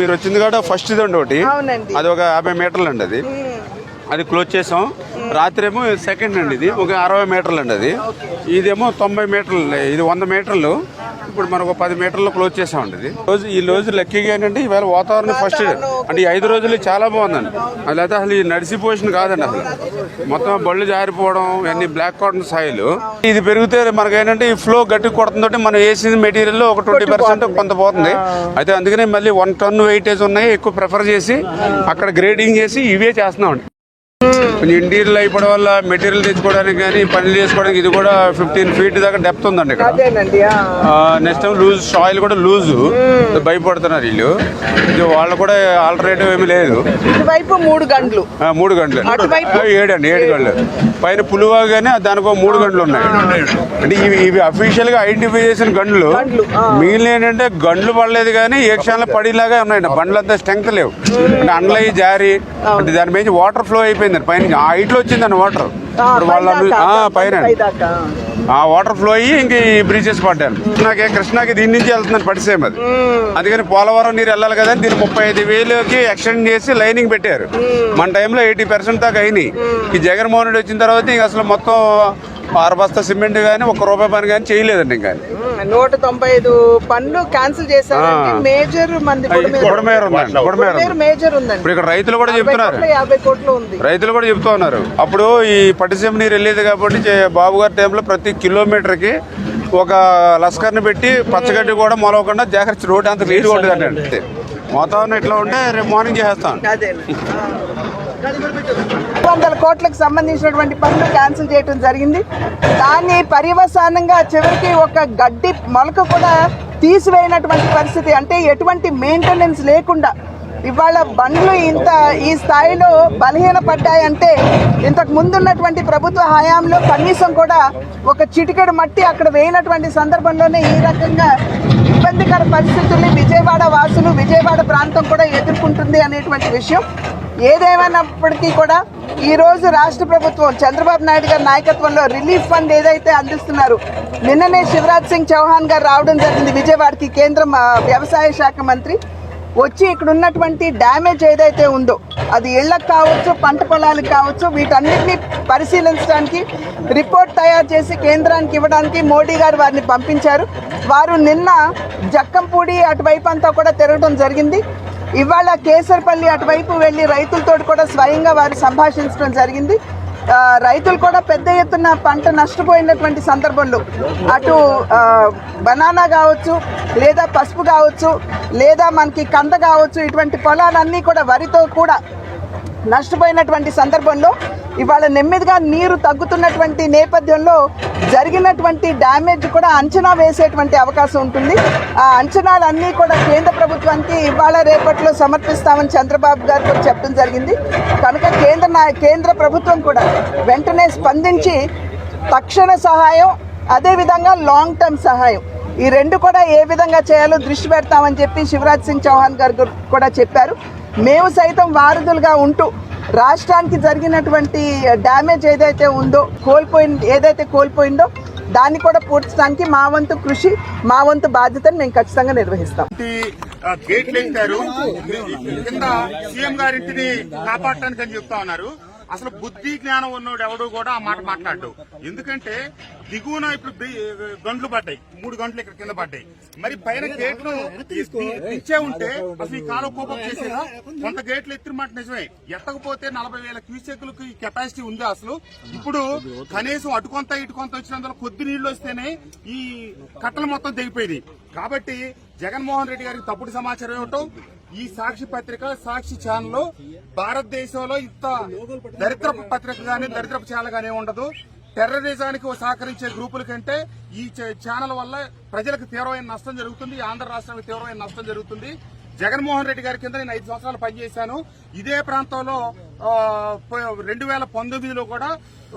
మీరు వచ్చింది కూడా ఫస్ట్ ఇది అండి ఒకటి అది ఒక యాభై మీటర్లు అండి అది అది క్లోజ్ చేసాం. రాత్రి ఏమో సెకండ్ అండి ఇది. ఒక అరవై మీటర్లు అండి అది ఇదేమో తొంభై మీటర్లు ఇది వంద మీటర్లు. ఇప్పుడు మనకు ఒక పది మీటర్లు క్లోజ్ చేసామండి ఇది. రోజు ఈ రోజు లక్కీగా ఏంటంటే ఈవేళ వాతావరణం ఫస్ట్ అంటే ఈ ఐదు రోజులు చాలా బాగుందండి. అది అయితే అసలు ఈ నడిసిపోషన్ కాదండి అసలు. మొత్తం బళ్ళు జారిపోవడం ఇవన్నీ బ్లాక్ కాటన్ సాయిల్ ఇది పెరిగితే మనకి ఏంటంటే ఈ ఫ్లో గట్టి కొడుతుందంటే మనం వేసిన మెటీరియల్ ఒక ట్వంటీ పర్సెంట్ కొంత పోతుంది. అయితే అందుకనే మళ్ళీ వన్ టన్ వెయిటేజ్ ఉన్నాయి ఎక్కువ ప్రిఫర్ చేసి అక్కడ గ్రేడింగ్ చేసి ఇవే చేస్తున్నామండి. కొంచెం ఇంటీరియల్ అయిపోవడం వల్ల మెటీరియల్ తెచ్చుకోవడానికి కానీ పనులు చేసుకోవడానికి ఇది కూడా ఫిఫ్టీన్ ఫీట్ దాకా డెప్త్ ఉందండి ఇక్కడ. నెక్స్ట్ టైం లూజ్ సాయిల్ కూడా లూజు భయపడుతున్నారు వీళ్ళు. వాళ్ళు కూడా ఆల్టర్నేటివ్ ఏమీ లేదు. ఇటువైపు మూడు గంటలు మూడు గంటలు ఏడండి ఏడు గంటలు పైన పులువాగానే దానికి ఒక మూడు గంటలు ఉన్నాయి. అంటే ఇవి ఇవి అఫీషియల్గా ఐడెంటిఫై చేసిన ఆ. మిగిలిన ఏంటంటే గంటలు పడలేదు కానీ ఏ క్షణంలో పడేలాగా ఉన్నాయండి. బండ్లు అంతా స్ట్రెంగ్త్ లేవు. అంటే అండ్లయి జారి అంటే దాని మీద వాటర్ ఫ్లో అయిపోయింది. పైన ఆ హైట్లో వచ్చిందండి వాటర్. వాళ్ళ పైన. ఆ వాటర్ ఫ్లో అయ్యి ఇంక ఈ బ్రీచెస్ పడ్డాను. కృష్ణాకి కృష్ణాకి దీని నుంచి వెళ్తున్నాను పడిసేం అది. అందుకని పోలవరం నీరు వెళ్ళాలి కదా దీన్ని ముప్పై ఐదు వేలకి ఎక్స్టెండ్ చేసి లైనింగ్ పెట్టారు. మన టైంలో ఎయిటీ పర్సెంట్ దాకా అయినాయి. ఈ జగన్మోహన్ రెడ్డి వచ్చిన తర్వాత ఇంక అసలు మొత్తం ఆరు బస్తా సిమెంట్ కానీ ఒక రూపాయి పని కానీ చేయలేదండి ఇంకా నూట తొంభై ఐదు పనులు క్యాన్సిల్ చేశారండి ఆ. మేజర్ మంది మేజర్ ఉందండి. ఇప్పుడు ఇక్కడ రైతులు కూడా చెప్తున్నారు. యాభై కోట్లు ఉంది. రైతులు కూడా చెప్తా ఉన్నారు. అప్పుడు ఈ పట్టిసీమ నీరు వెళ్ళేది కాబట్టి బాబు గారి టైంలో ప్రతి కిలోమీటర్కి ఒక లస్కర్ని పెట్టి పచ్చగడ్డి కూడా మొలవకుండా జాగ్రత్త రోడ్డు అంత నీరు ఉంటుంది అంటే వాతావరణం ఇట్లా ఉంటే రేపు మార్నింగ్ చేసేస్తాం అదే. వందల కోట్లకు సంబంధించినటువంటి పనులు క్యాన్సిల్ చేయడం జరిగింది. దాన్ని పర్యవసానంగా చివరికి ఒక గడ్డి మొలక కూడా తీసివేయనటువంటి పరిస్థితి. అంటే ఎటువంటి మెయింటెనెన్స్ లేకుండా ఇవాళ బండ్లు ఇంత ఈ స్థాయిలో బలహీనపడ్డాయంటే ఇంతకు ముందున్నటువంటి ప్రభుత్వ హయాంలో కనీసం కూడా ఒక చిటికెడు మట్టి అక్కడ వేయనటువంటి సందర్భంలోనే ఈ రకంగా ఇబ్బందికర పరిస్థితుల్ని విజయవాడ వాసులు విజయవాడ ప్రాంతం కూడా ఎదుర్కొంటుంది అనేటువంటి విషయం. ఏదేమైనప్పటికీ కూడా ఈరోజు రాష్ట్ర ప్రభుత్వం చంద్రబాబు నాయుడు గారి నాయకత్వంలో రిలీఫ్ ఫండ్ ఏదైతే అందిస్తున్నారు నిన్ననే శివరాజ్ సింగ్ చౌహాన్ గారు రావడం జరిగింది విజయవాడకి కేంద్ర వ్యవసాయ శాఖ మంత్రి. వచ్చి ఇక్కడ ఉన్నటువంటి డ్యామేజ్ ఏదైతే ఉందో అది ఇళ్ళకు కావచ్చు పంట పొలాలకు కావచ్చు వీటన్నిటిని పరిశీలించడానికి రిపోర్ట్ తయారు చేసి కేంద్రానికి ఇవ్వడానికి మోడీ గారు వారిని పంపించారు. వారు నిన్న జక్కంపూడి అటువైపు అంతా కూడా తిరగడం జరిగింది. ఇవాళ కేసరపల్లి అటువైపు వెళ్ళి రైతులతో కూడా స్వయంగా వారు సంభాషించడం జరిగింది. రైతులు కూడా పెద్ద ఎత్తున పంట నష్టపోయినటువంటి సందర్భంలో అటు బనానా కావచ్చు లేదా పసుపు కావచ్చు లేదా మనకి కంద కావచ్చు ఇటువంటి పొలాలన్నీ కూడా వరితో కూడా నష్టపోయినటువంటి సందర్భంలో ఇవాళ నెమ్మదిగా నీరు తగ్గుతున్నటువంటి నేపథ్యంలో జరిగినటువంటి డ్యామేజ్ కూడా అంచనా వేసేటువంటి అవకాశం ఉంటుంది. ఆ అంచనాలన్నీ కూడా కేంద్ర ప్రభుత్వానికి ఇవాళ రేపట్లో సమర్పిస్తామని చంద్రబాబు గారు కూడా చెప్పడం జరిగింది. కనుక కేంద్ర నా- కేంద్ర ప్రభుత్వం కూడా వెంటనే స్పందించి తక్షణ సహాయం అదేవిధంగా లాంగ్ టర్మ్ సహాయం. ఈ రెండు కూడా ఏ విధంగా చేయాలో దృష్టి పెడతామని చెప్పి శివరాజ్ సింగ్ చౌహాన్ గారు కూడా చెప్పారు. మేము సైతం వారధులుగా ఉంటూ రాష్ట్రానికి జరిగినటువంటి డ్యామేజ్ ఏదైతే ఉందో కోల్పోయింది ఏదైతే కోల్పోయిందో దాన్ని కూడా పూడ్చడానికి మా వంతు కృషి మా వంతు బాధ్యతను మేము ఖచ్చితంగా నిర్వహిస్తాం. గేట్లు కింద సీఎం గారింటిని కాపాడటానికి అని చెప్తా ఉన్నారు. అసలు బుద్ధి జ్ఞానం ఉన్నోడు ఎవడు కూడా ఆ మాట మాట్లాడు ఎందుకంటే దిగువన ఇప్పుడు గంటలు పడ్డాయి. మూడు గంటలు ఇక్కడ కింద పడ్డాయి. మరి పైన గేట్లు ఇచ్చే ఉంటే అసలు ఈ కాలం కోపం చేసేదా కొంత గేట్లు ఎత్తిన మాట నిజమే. ఎత్తకపోతే నలభై వేల క్యూసెక్లకు ఈ కెపాసిటీ ఉందా అసలు. ఇప్పుడు కనీసం అటు కొంత ఇటు కొంత వచ్చినందులో కొద్ది నీళ్ళు వస్తేనే ఈ కట్టలు మొత్తం దిగిపోయింది కాబట్టి జగన్మోహన్ రెడ్డి గారికి తప్పుడు సమాచారం ఇవ్వటం ఈ సాక్షి పత్రిక సాక్షి ఛానల్ భారతదేశంలో ఇంత దరిద్రపు పత్రిక గానీ దరిద్రపు ఛానల్ గానీ ఉండదు. టెర్రరిజానికి సహకరించే గ్రూపుల కంటే ఈ ఛానల్ వల్ల ప్రజలకు తీవ్రమైన నష్టం జరుగుతుంది. ఆంధ్ర రాష్ట్రానికి తీవ్రమైన నష్టం జరుగుతుంది. జగన్మోహన్ రెడ్డి గారి కింద నేను ఐదు సంవత్సరాలు పనిచేశాను. ఇదే ప్రాంతంలో రెండు వేల పంతొమ్మిదిలో కూడా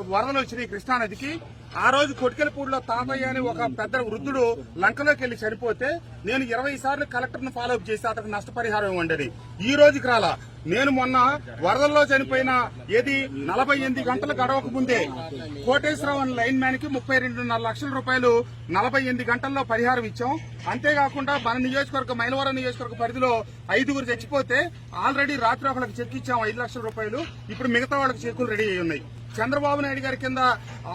వరదలు వచ్చినాయి కృష్ణానదికి ఆ రోజు కొటికెలపూడిలో తాతయ్య అని ఒక పెద్ద వృద్ధుడు లంకలోకి వెళ్ళి చనిపోతే నేను ఇరవై సార్లు కలెక్టర్ను ఫాలో అప్ చేసి అతనికి నష్టపరిహారం ఇవ్వండి ఈ రోజుకి రాలా. నేను మొన్న వరదల్లో చనిపోయిన ఏది నలభై ఎనిమిది గంటలు గడవక ముందే కోటేశ్వరరావు అనే లైన్ మ్యాన్కి ముప్పై రెండున్నర లక్షల రూపాయలు నలభై ఎనిమిది గంటల్లో పరిహారం ఇచ్చాం. అంతేకాకుండా మన నియోజకవర్గ మైలవరం నియోజకవర్గ పరిధిలో ఐదుగురు చచ్చిపోతే ఆల్రెడీ రాత్రి ఒకళ్ళకి చెక్ ఇచ్చాం ఐదు లక్షల రూపాయలు. ఇప్పుడు మిగతా వాళ్ళకి చెక్కులు రెడీ అయి ఉన్నాయి. చంద్రబాబు నాయుడు గారి కింద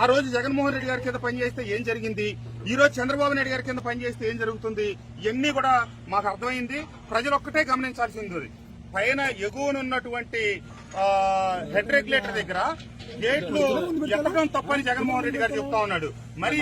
ఆ రోజు జగన్మోహన్ రెడ్డి గారి కింద పనిచేస్తే ఏం జరిగింది? ఈ రోజు చంద్రబాబు నాయుడు గారి కింద పనిచేస్తే ఏం జరుగుతుంది? ఇవన్నీ కూడా మాకు అర్థమైంది. ప్రజలు ఒక్కటే గమనించాల్సింది పైన ఎగువనున్నటువంటి ఆ, హెడ్ రెగ్యులేటర్ దగ్గర గేట్లు ఎక్కడం తప్పని జగన్మోహన్ రెడ్డి గారు చెప్తా ఉన్నాడు. మరి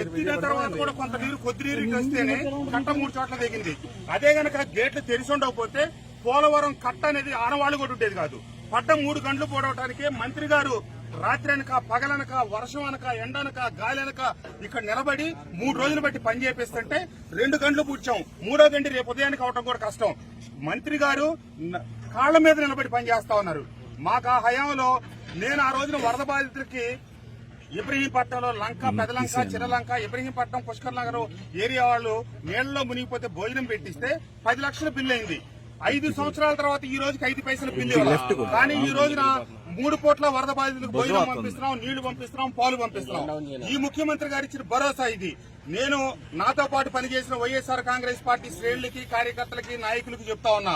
ఎత్తిన తర్వాత కూడా కొంత నీరు కొద్ది నీరు వస్తేనే కట్ట మూడు చోట్ల దిగింది అదే గనక గేట్లు తెరిచి ఉండకపోతే పోలవరం కట్ట అనేది ఆనవాళ్ళు కూడా ఉండేది కాదు. పట్ట మూడు గంటలు పోడవటానికే మంత్రి గారు రాత్రి అనక పగలనక వర్షం అనక ఎండనక గాలి అనక ఇక్కడ నిలబడి మూడు రోజులు బట్టి పని చేపిస్తుంటే రెండు గంటలు పూడ్చాం మూడో గంట రేపు ఉదయానికి అవటం కూడా కష్టం. మంత్రి గారు కాళ్ళ మీద నిలబడి పని చేస్తా ఉన్నారు. మాకు ఆ హయాంలో నేను ఆ రోజున వరద బాధితులకి ఇబ్రహీంపట్నంలో లంక పెదలంక చిన్నలంక ఇబ్రహీంపట్నం పుష్కర్ నగర్ ఏరియా వాళ్ళు నీళ్ళలో మునిగిపోతే భోజనం పెట్టిస్తే పది లక్షల బిల్లు అయింది. ఐదు సంవత్సరాల తర్వాత ఈ రోజుకి ఐదు పైసల బిల్లు. కానీ ఈ రోజున మూడు కోట్ల వరద బాధితులకు భోజనం పంపిస్తున్నాం నీళ్ళు పంపిస్తున్నాం పాలు పంపిస్తున్నాం. ఈ ముఖ్యమంత్రి గారు ఇచ్చిన భరోసా ఇది. నేను నాతో పాటు పనిచేసిన వైఎస్ఆర్ కాంగ్రెస్ పార్టీ శ్రేణులకి కార్యకర్తలకి నాయకులకి చెప్తా ఉన్నా.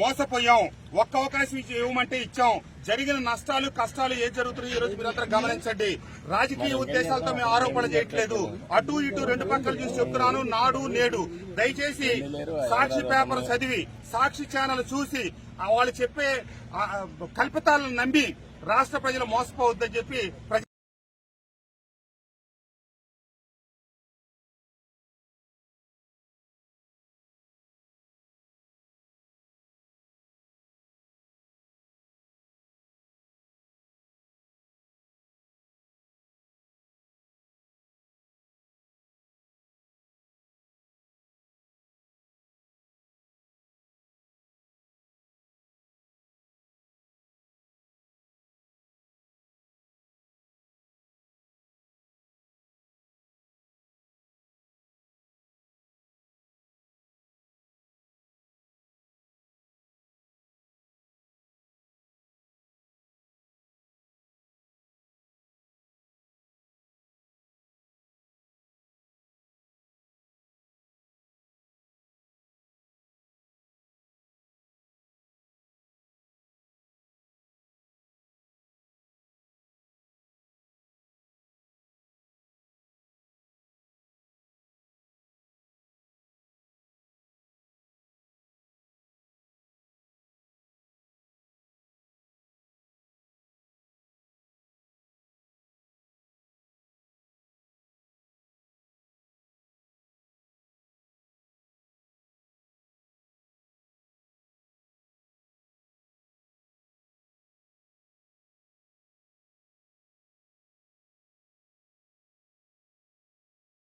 మోసపోయాం. ఒక్క అవకాశం ఇవ్వమంటే ఇచ్చాం. జరిగిన నష్టాలు కష్టాలు ఏం జరుగుతున్నాయి ఈ రోజు మీరందరూ గమనించండి. రాజకీయ ఉద్దేశాలతో మేము ఆరోపణ చేయట్లేదు. అటు ఇటు రెండు పక్కలు చూసి చెప్తున్నాను. నాడు నేడు. దయచేసి సాక్షి పేపర్ చదివి సాక్షి ఛానల్ చూసి వాళ్ళు చెప్పే ఆ, కల్పితాలను నమ్మి రాష్ట్ర ప్రజలు మోసపోవద్దని చెప్పి ప్రజ-